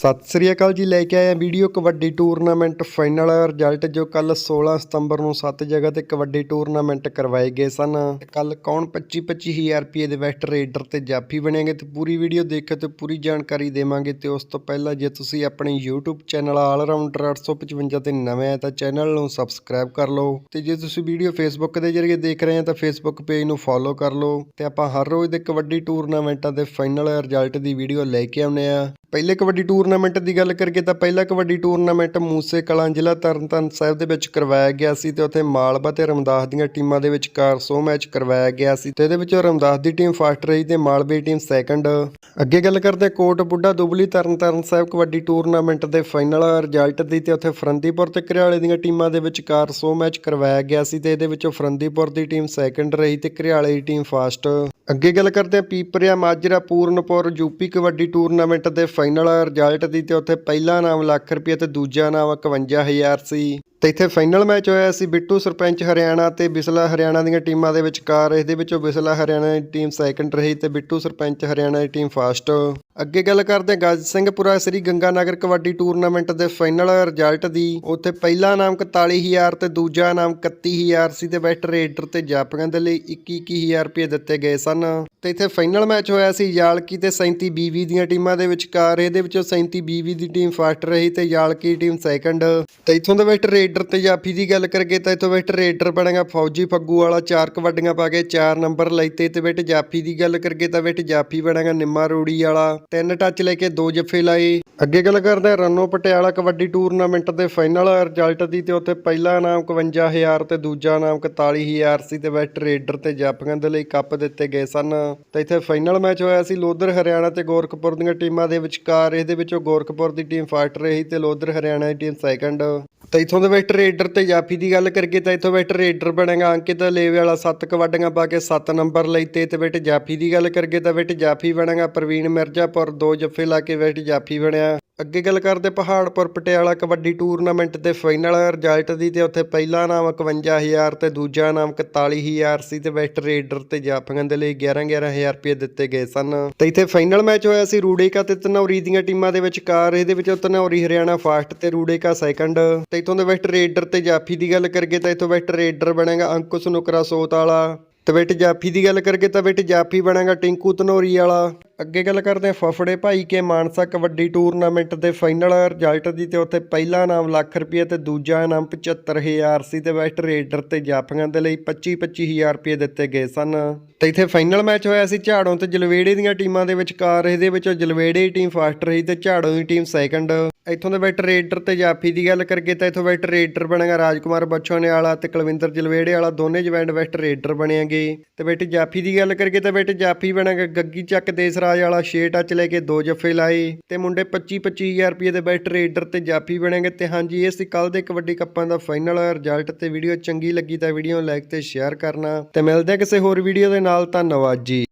ਸਤਿ ਸ੍ਰੀ ਅਕਾਲ ਜੀ, ਲੈ ਕੇ ਆਏ ਹਾਂ video kabaddi tournament final. Result ਜੋ ਕੱਲ 16 ਸਤੰਬਰ ਨੂੰ 7 ਜਗ੍ਹਾ ਤੇ ਕਬੱਡੀ ਟੂਰਨਾਮੈਂਟ ਕਰਵਾਏ ਗਏ ਸਨ। ਕੱਲ ਕੌਣ 25 25000 ਰੁਪਏ ਦੇ ਵੈਸਟ ਰੇਡਰ ਤੇ ਜਾਫੀ ਬਣੇਗੇ ਤੇ ਪੂਰੀ ਵੀਡੀਓ ਦੇਖੋ ਤੇ ਪੂਰੀ ਜਾਣਕਾਰੀ ਦੇਵਾਂਗੇ। ਤੇ ਉਸ ਤੋਂ ਪਹਿਲਾਂ ਜੇ ਤੁਸੀਂ ਆਪਣੇ YouTube ਚੈਨਲ ਆਲ ਰਾਊਂਡਰ 855 ਤੇ ਨਵੇਂ ਆ ਤਾਂ ਚੈਨਲ ਨੂੰ ਸਬਸਕ੍ਰਾਈਬ ਕਰ ਲਓ। ਤੇ ਜੇ ਤੁਸੀਂ ਵੀਡੀਓ Facebook ਦੇ ਜ਼ਰੀਏ ਦੇਖ ਰਹੇ ਆ ਤਾਂ Facebook ਪੇਜ ਨੂੰ ਫੋਲੋ ਕਰ ਲਓ। ਤੇ ਆਪਾਂ ਹਰ ਰੋਜ਼ ਦੇ ਕਬੱਡੀ ਟੂਰਨਾਮੈਂਟਾਂ ਦੇ ਫਾਈਨਲ ਰਿਜ਼ਲਟ ਦੀ ਵੀਡੀਓ ਲੈ ਕੇ ਆਉਂਦੇ ਆ ਪਹਿਲੇ ਕਬੱਡੀ ਟੂਰਨਾਮੈਂਟ ਦੀ ਗੱਲ ਕਰੀਏ ਤਾਂ ਪਹਿਲਾ ਕਬੱਡੀ ਟੂਰਨਾਮੈਂਟ ਮੂਸੇ ਕਲਾਂ ਜ਼ਿਲ੍ਹਾ ਤਰਨਤਾਰਨ ਸਾਹਿਬ ਦੇ ਵਿੱਚ ਕਰਵਾਇਆ ਗਿਆ ਸੀ ਤੇ ਉੱਥੇ ਮਾਲਵਾ ਤੇ ਰਮਦਾਸ ਦੀਆਂ ਟੀਮਾਂ ਦੇ ਵਿਚਕਾਰ ਸੋ ਮੈਚ ਕਰਵਾਇਆ ਗਿਆ ਸੀ ਤੇ ਇਹਦੇ ਵਿੱਚੋਂ ਰਮਦਾਸ ਦੀ ਟੀਮ ਫਸਟ ਰਹੀ ਤੇ ਮਾਲਵੇ ਦੀ ਟੀਮ ਸੈਕੰਡ। ਅੱਗੇ ਗੱਲ ਕਰਦੇ ਕੋਟ ਬੁੱਢਾ ਦੁਬਲੀ ਤਰਨਤਾਰਨ ਸਾਹਿਬ ਕਬੱਡੀ ਟੂਰਨਾਮੈਂਟ ਦੇ ਫਾਈਨਲ ਰਿਜ਼ਲਟ ਦੀ ਤੇ ਉੱਥੇ ਫਰੰਦੀਪੁਰ ਤੇ ਘਰਿਆਲੇ ਦੀਆਂ ਟੀਮਾਂ ਦੇ ਵਿਚਕਾਰ ਸੋ ਮੈਚ ਕਰਵਾਇਆ ਗਿਆ ਸੀ ਤੇ ਇਹਦੇ ਵਿੱਚੋਂ ਫਰੰਦੀਪੁਰ ਦੀ ਟੀਮ ਸੈਕੰਡ ਰਹੀ ਤੇ ਘਰਿਆਲੇ ਦੀ ਟੀਮ ਫਸਟ। ਅੱਗੇ ਗੱਲ ਕਰਦੇ ਹਾਂ ਪੀਪਰਿਆ ਮਾਜਰਾ, ਪੂਰਨਪੁਰ, ਯੂਪੀ ਕਬੱਡੀ ਟੂਰਨਾਮੈਂਟ ਦੇ ਫਾਈਨਲ ਰਿਜ਼ਲਟ ਦੀ ਤੇ ਉੱਥੇ ਪਹਿਲਾ ਨਾਮ ਲੱਖ ਰੁਪਏ ਤੇ ਦੂਜਾ ਨਾਮ 51000 ਸੀ। ਤੇ ਇੱਥੇ ਫਾਈਨਲ ਮੈਚ ਹੋਇਆ ਸੀ ਬਿੱਟੂ ਸਰਪੰਚ ਹਰਿਆਣਾ ਤੇ ਬਿਸਲਾ ਹਰਿਆਣਾ ਦੀਆਂ ਟੀਮਾਂ ਦੇ ਵਿਚਕਾਰ। ਇਹਦੇ ਵਿੱਚੋਂ ਬਿਸਲਾ ਹਰਿਆਣਾ ਦੀ ਟੀਮ ਸੈਕੰਡ ਰਹੀ ਤੇ ਬਿੱਟੂ ਸਰਪੰਚ ਹਰਿਆਣਾ ਦੀ ਟੀਮ ਫਸਟ ਅੱਗੇ ਗੱਲ ਕਰਦੇ ਹਾਂ ਗੱਜ ਸਿੰਘਪੁਰਾ ਸ੍ਰੀ ਗੰਗਾਨਗਰ ਕਬੱਡੀ ਟੂਰਨਾਮੈਂਟ ਦੇ ਫਾਈਨਲ ਰਿਜ਼ਲਟ ਦੀ। ਉੱਥੇ ਪਹਿਲਾ ਨਾਮ 41000 ਤੇ ਦੂਜਾ ਨਾਮ 31000 ਸੀ ਤੇ ਵੈਸਟ ਰੇਡਰ ਤੇ ਜਾਪਕਾਂ ਦੇ ਲਈ 21000 ਰੁਪਏ ਦਿੱਤੇ ਗਏ ਸਨ। ਤੇ ਇੱਥੇ ਫਾਈਨਲ ਮੈਚ ਹੋਇਆ ਸੀ ਯਾਲਕੀ ਤੇ 37 ਬੀਵੀ ਦੀਆਂ ਟੀਮਾਂ ਦੇ ਵਿਚਕਾਰ। ਇਹਦੇ ਵਿੱਚੋਂ 37 ਬੀਵੀ ਦੀ ਟੀਮ ਫਸਟ ਰਹੀ ਤੇ ਯਾਲਕੀ ਟੀਮ ਸੈਕੰਡ। ਤੇ ਇਥੋਂ ਦੇ ਵੈਸਟ ਰੇਡਰ ਤੇ ਜਾਫੀ ਦੀ ਗੱਲ ਕਰਗੇ ਤਾਂ ਇਥੋਂ ਬੈਸਟ ਰੇਡਰ ਬਣੇਗਾ ਫੌਜੀ ਫੱਗੂ ਵਾਲਾ। ਚਾਰ ਕਬੱਡੀਆਂ ਪਾ ਕੇ 4 ਨੰਬਰ ਲੈਤੇ ਤੇ ਵੈਟ ਜਾਫੀ ਦੀ ਗੱਲ ਕਰਗੇ ਤਾਂ ਵੈਟ ਜਾਫੀ ਬਣੇਗਾ ਨਿੰਮਾ ਰੋੜੀ ਵਾਲਾ। ਤਿੰਨ ਟੱਚ ਲੈ ਕੇ ਦੋ ਜੱਫੇ ਲਾਏ। ਅੱਗੇ ਗੱਲ ਕਰਦੇ ਹਾਂ ਰੰਨੋ ਪਟਿਆਲਾ ਕਬੱਡੀ ਟੂਰਨਾਮੈਂਟ ਦੇ ਫਾਈਨਲ ਰਿਜ਼ਲਟ ਦੀ ਤੇ ਉੱਥੇ ਪਹਿਲਾ ਨਾਮ 51000 ਤੇ ਦੂਜਾ ਨਾਮ 41000 ਸੀ ਤੇ ਵੈਸਟ ਰੇਡਰ ਤੇ ਜਾਪੀਆਂ ਦੇ ਲਈ ਕੱਪ ਦਿੱਤੇ ਗਏ ਸਨ। ਤੇ ਇੱਥੇ ਫਾਈਨਲ ਮੈਚ ਹੋਇਆ ਸੀ ਲੋਧਰ, ਹਰਿਆਣਾ ਤੇ ਗੋਰਖਪੁਰ ਦੀਆਂ ਟੀਮਾਂ ਦੇ ਵਿਚਕਾਰ। ਇਹਦੇ ਵਿੱਚੋਂ ਗੋਰਖਪੁਰ ਦੀ ਟੀਮ ਫਸਟ ਰਹੀ ਤੇ ਲੋਧਰ, ਹਰਿਆਣਾ ਦੀ ਟੀਮ ਸੈਕੰਡ ਤਾਂ ਇਥੋਂ ਦੇ ਵੈਸਟ ਰੇਡਰ ਤੇ ਜਾਫੀ ਦੀ ਗੱਲ ਕਰੀਏ ਤਾਂ ਇਥੋਂ ਵੈਸਟ ਰੇਡਰ ਬਣੇਗਾ। ਅੰਕਿਤ ਲੇਵੇ ਵਾਲਾ 7 ਕਬੱਡੀਆਂ ਪਾ ਕੇ 7 ਨੰਬਰ ਲਈ ਤੇ ਵੈਟ ਜਾਫੀ ਦੀ ਗੱਲ ਕਰੀਏ ਤਾਂ ਬੈਟ ਜਾਫੀ ਬਣੇਗਾ। ਪ੍ਰਵੀਨ ਮਿਰਜ਼ਾਪੁਰ ਦੋ ਜੱਫੇ ਲਾ ਕੇ ਵੈਟ ਜਾਫੀ ਬਣਿਆ। ਅੱਗੇ ਗੱਲ ਕਰਦੇ ਪਹਾੜਪੁਰ ਪਟਿਆਲਾ ਕਬੱਡੀ ਟੂਰਨਾਮੈਂਟ ਦੇ ਫਾਈਨਲ ਰਿਜ਼ਲਟ ਦੀ ਤੇ ਉੱਥੇ ਪਹਿਲਾ ਨਾਮ 51000 ਤੇ ਦੂਜਾ ਨਾਮ 41000 ਸੀ ਤੇ ਵੈਸਟ ਰੇਡਰ ਤੇ ਜਾਫੀਆਂ ਦੇ ਲਈ 11 11000 ਰੁਪਏ ਦਿੱਤੇ ਗਏ ਸਨ। ਤੇ ਇੱਥੇ ਫਾਈਨਲ ਮੈਚ ਹੋਇਆ ਸੀ ਰੂੜੇਕਾ ਤੇ ਤਨੌਰੀ ਦੀਆਂ ਟੀਮਾਂ ਦੇ ਵਿਚਕਾਰ। ਇਹਦੇ ਵਿੱਚੋਂ ਤਨੌਰੀ, ਹਰਿਆਣਾ ਫਸਟ ਤੇ ਰੂੜੇਕਾ ਸੈਕੰਡ। ਤੇ ਇਥੋਂ ਦੇ ਵੈਸਟ ਰੇਡਰ ਤੇ ਜਾਫੀ ਦੀ ਗੱਲ ਕਰੀਏ ਤਾਂ ਇਥੋਂ ਵੈਸਟ ਰੇਡਰ ਬਣੇਗਾ ਅੰਕੁਸ਼ ਨੁਕਰਾ ਸੋਤ ਵਾਲਾ। ਤੇ ਬੇਟ ਜਾਫੀ ਦੀ ਗੱਲ ਕਰੀਏ ਤਾਂ ਬੇਟ ਜਾਫੀ ਬਣੇਗਾ ਟਿੰਕੂ ਧਨੌਰੀ ਵਾਲਾ। ਅੱਗੇ ਗੱਲ ਕਰਦੇ ਹਾਂ ਫਫੜੇ ਭਾਈ ਕੇ ਮਾਨਸਾ ਕਬੱਡੀ ਟੂਰਨਾਮੈਂਟ ਦੇ ਫਾਈਨਲ ਰਿਜ਼ਲਟ ਦੀ ਤੇ ਉੱਥੇ ਪਹਿਲਾ ਇਨਾਮ ਲੱਖ ਰੁਪਏ ਤੇ ਦੂਜਾ ਨਾਮ 75000 ਸੀ ਤੇ ਵੈਸਟ ਰੇਡਰ ਤੇ ਜਾਫੀਆਂ ਦੇ ਲਈ 25 25000 ਰੁਪਏ ਦਿੱਤੇ ਗਏ ਸਨ। ਤੇ ਇੱਥੇ ਫਾਈਨਲ ਮੈਚ ਹੋਇਆ ਸੀ ਝਾੜੋਂ ਤੇ ਜਲਵੇੜੇ ਦੀਆਂ ਟੀਮਾਂ ਦੇ ਵਿਚਕਾਰ, ਇਹਦੇ ਵਿੱਚੋਂ ਜਲਵੇੜੇ ਦੀ ਟੀਮ ਫਸਟ ਰਹੀ ਤੇ ਝਾੜੋਂ ਦੀ ਟੀਮ ਸੈਕੰਡ ਇੱਥੋਂ ਦੇ ਵੈਟ ਰੇਡਰ ਤੇ ਜਾਫੀ ਦੀ ਗੱਲ ਕਰੀਏ ਤਾਂ ਇੱਥੋਂ ਵੈਟ ਰੇਡਰ ਬਣੇਗਾ ਰਾਜਕੁਮਾਰ ਬੱਚੋਨੇ ਵਾਲਾ ਤੇ ਕੁਲਵਿੰਦਰ ਜਲਵੇੜੇ ਵਾਲਾ ਦੋਨੇ ਜਵੈਂਡ ਵੈਸਟ ਰੇਡਰ ਬਣੇਗੇ। ਤੇ ਬੇਟ ਜਾਫੀ ਦੀ ਗੱਲ ਕਰੀਏ ਤਾਂ ਬੇਟ ਜਾਫੀ ਬਣੇਗਾ ਗੱਗੀ ਚੱਕ ਦੇਸਰਾਜ ਵਾਲਾ 6 ਟੱਚ ਲੈ ਕੇ ਦੋ ਜੱਫੇ ਲਾਏ ਤੇ ਮੁੰਡੇ 25 25000 ਰੁਪਏ ਦੇ ਵੈਟ ਰੇਡਰ ਤੇ ਜਾਫੀ ਬਣੇਗੇ ਤੇ ਹਾਂਜੀ ਇਹ ਸੀ ਕੱਲ ਦੇ ਕਬੱਡੀ ਕੱਪਾਂ ਦਾ ਫਾਈਨਲ ਰਿਜ਼ਲਟ ਤੇ ਵੀਡੀਓ ਚੰਗੀ ਲੱਗੀ ਤਾਂ ਵੀਡੀਓ ਨੂੰ ਲਾਈਕ ਤੇ ਸ਼ੇਅਰ ਕਰਨਾ। ਤੇ ਮਿਲਦੇ ਆ ਕਿਸੇ ਹੋਰ ਵੀਡੀਓ ਦੇ ਨਾਲ, ਧੰਨਵਾਦ ਜੀ।